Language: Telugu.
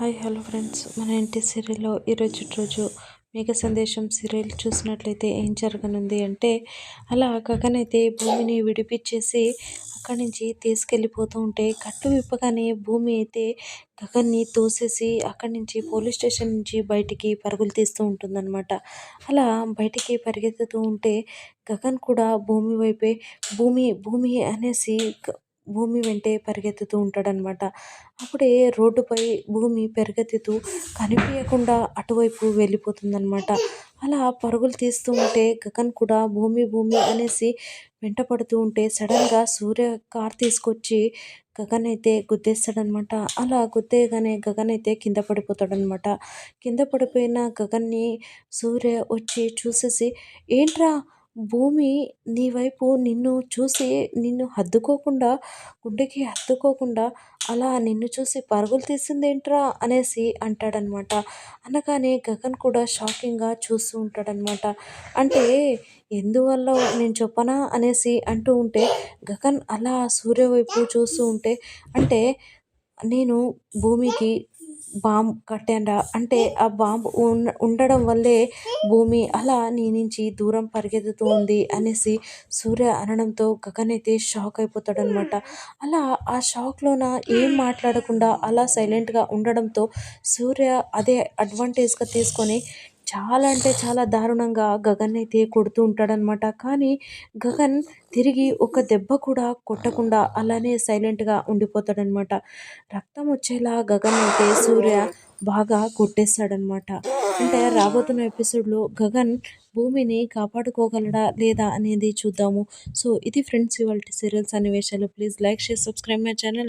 Hi hello friends. మన ఇంటి సీరియల్లో ఈరోజు రోజు మేఘ సందేశం సీరియల్ చూసినట్లయితే ఏం జరగనుంది అంటే అలా గగన్ అయితే భూమిని విడిపించేసి అక్కడి నుంచి తీసుకెళ్ళిపోతూ ఉంటే కట్టు విప్పగానే భూమి అయితే గగన్ని తోసేసి అక్కడి నుంచి పోలీస్ స్టేషన్ నుంచి బయటికి పరుగులు తీస్తూ ఉంటుందన్నమాట. అలా బయటికి పరిగెత్తుతూ ఉంటే గగన్ కూడా భూమి వైపే భూమి భూమి అనేసి భూమి వెంటే పరిగెత్తుతూ ఉంటాడనమాట అప్పుడే రోడ్డుపై భూమి పరిగెత్తుతూ కనిపించకుండా అటువైపు వెళ్ళిపోతుందనమాట అలా పరుగులు తీస్తూ ఉంటే గగన్ కూడా భూమి భూమి అనేసి వెంట పడుతూ ఉంటే సడన్గా సూర్య కార్ తీసుకొచ్చి గగన్ అయితే గుద్దేస్తాడనమాట అలా గుద్దేయగానే గగన్ అయితే కింద పడిపోతాడనమాట కింద పడిపోయిన గగన్ని సూర్య వచ్చి చూసేసి ఏంట్రా భూమి నీ వైపు నిన్ను చూసి నిన్ను హద్దుకోకుండా గుడ్డకి హత్తుకోకుండా అలా నిన్ను చూసి పరుగులు తీసిందేంట్రా అనేసి అంటాడనమాట. అనగానే గగన్ కూడా షాకింగ్గా చూస్తూ ఉంటాడనమాట. అంటే ఎందువల్ల నేను చెప్పనా అనేసి అంటూ ఉంటే గగన్ అలా సూర్య వైపు చూస్తూ ఉంటే అంటే నేను భూమికి బాంబ్ కట్టాడా అంటే ఆ బాంబ్ ఉండడం వల్లే భూమి అలా నీ నుంచి దూరం పరిగెత్తుతూ ఉంది అనేసి సూర్య అనడంతో గగన్ అయితే షాక్ అయిపోతాడనమాట అలా ఆ షాక్లోన ఏం మాట్లాడకుండా అలా సైలెంట్గా ఉండడంతో సూర్య అదే అడ్వాంటేజ్గా తీసుకొని చాలా అంటే చాలా దారుణంగా గగన్ అయితే కొడుతూ ఉంటాడనమాట కానీ గగన్ తిరిగి ఒక దెబ్బ కూడా కొట్టకుండా అలానే సైలెంట్గా ఉండిపోతాడనమాట రక్తం వచ్చేలా గగన్ అయితే సూర్య బాగా కొట్టేస్తాడనమాట అంటే రాబోతున్న ఎపిసోడ్లో గగన్ భూమిని కాపాడుకోగలడా లేదా అనేది చూద్దాము. సో ఇది ఫ్రెండ్స్ ఇవాళ serials అన్వేషాలు please like share subscribe my channel